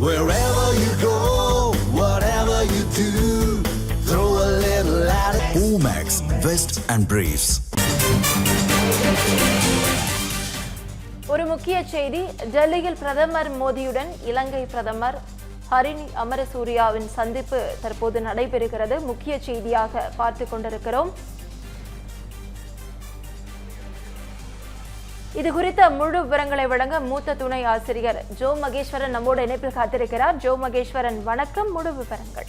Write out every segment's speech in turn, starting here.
Wherever you go, whatever you do, throw a little at it. Omax, Vest and Briefs. ஒரு முக்கிய செய்தி டெல்லியில் பிரதமர் மோடியுடன் இலங்கை பிரதமர் ஹரிணி அமரசூரியாவின் சந்திப்பு தற்போது நடைபெறுகிறது முக்கிய செய்தியாக பார்த்து கொண்டிருக்கிறோம் இது குறித்த முழு விவரங்களை வழங்க மூத்த துணை ஆசிரியர் ஜோ மகேஸ்வரன் நம்மோடு இணைப்பில் காத்திருக்கிறார். ஜோ மகேஸ்வரன் வணக்கம். முழு விவரங்கள்.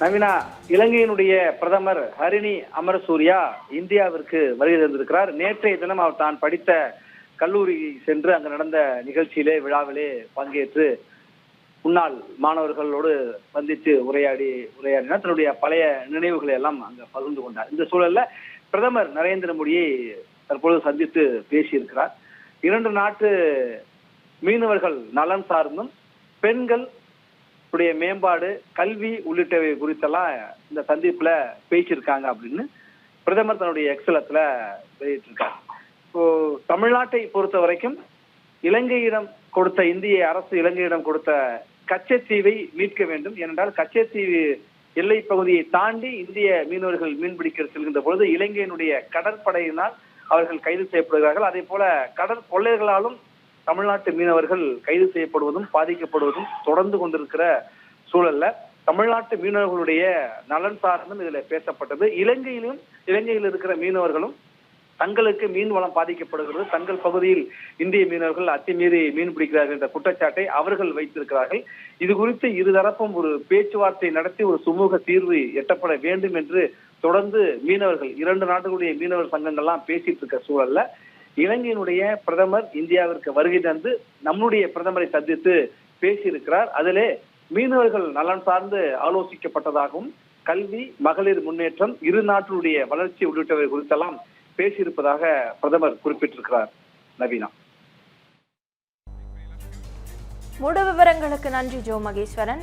நவீனா இலங்கையினுடைய பிரதமர் ஹரிணி அமரசூர்யா இந்தியாவிற்கு வருகை தந்திருக்கிறார். நேற்றைய தினம் அவர் தான் படித்த கல்லூரி சென்று அங்கு நடந்த நிகழ்ச்சியிலே விழாவிலே பங்கேற்று முன்னாள் மாணவர்களோடு சந்தித்து உரையாடி உரையாடினார். தன்னுடைய பழைய நினைவுகளை எல்லாம் அங்க பகிர்ந்து கொண்டார். இந்த சூழல்ல பிரதமர் நரேந்திர மோடியை தற்பொழுது சந்தித்து பேசியிருக்கிறார். இரண்டு நாட்டு மீனவர்கள் நலன் சார்ந்தும் பெண்கள் உடைய மேம்பாடு கல்வி உள்ளிட்டவை குறித்தெல்லாம் இந்த சந்திப்புல பேசியிருக்காங்க அப்படின்னு பிரதமர் தன்னுடைய எக்ஸலத்துல வெளியிட்டிருக்கார். இப்போ தமிழ்நாட்டை பொறுத்த வரைக்கும் இலங்கையிடம் கொடுத்த இந்திய அரசு இலங்கையிடம் கொடுத்த கச்சத்தீவை மீட்க வேண்டும். ஏனென்றால் கச்சத்தீவு எல்லை பகுதியை தாண்டி இந்திய மீனவர்கள் மீன்பிடிக்க செல்கின்ற பொழுது இலங்கையினுடைய கடற்படையினால் அவர்கள் கைது செய்யப்படுகிறார்கள். அதே போல கடல் கொள்ளையர்களாலும் தமிழ்நாட்டு மீனவர்கள் கைது செய்யப்படுவதும் பாதிக்கப்படுவதும் தொடர்ந்து கொண்டிருக்கிற சூழல்ல தமிழ்நாட்டு மீனவர்களுடைய நலன் சார்ந்தும் இதுல பேசப்பட்டது. இலங்கையிலும் இலங்கையில் இருக்கிற மீனவர்களும் தங்களுக்கு மீன் வளம் பாதிக்கப்படுகிறது. தங்கள் பகுதியில் இந்திய மீனவர்கள் அத்துமீறி மீன் பிடிக்கிறார்கள் என்ற குற்றச்சாட்டை அவர்கள் வைத்திருக்கிறார்கள். இது குறித்து இருதரப்பும் ஒரு பேச்சுவார்த்தை நடத்தி ஒரு சுமூக தீர்வு எட்டப்பட வேண்டும் என்று தொடர்ந்து மீனவர்கள் இரண்டு நாடுகளுடைய மீனவர் சங்கங்கள்லாம் பேசிட்டு இருக்க சூழல்ல இலங்கையினுடைய பிரதமர் இந்தியாவிற்கு வருகை தந்து நம்முடைய பிரதமரை சந்தித்து பேசியிருக்கிறார். அதிலே மீனவர்கள் நலன் சார்ந்து ஆலோசிக்கப்பட்டதாகவும் கல்வி மகளிர் முன்னேற்றம் இரு நாட்டினுடைய வளர்ச்சி உள்ளிட்டவை குறித்தெல்லாம் பேசியிருப்பதாக பிரதமர் குறிப்பிட்டிருக்கிறார். நவீனா. முழு விவரங்களுக்கு நன்றி Jo Maheswaran.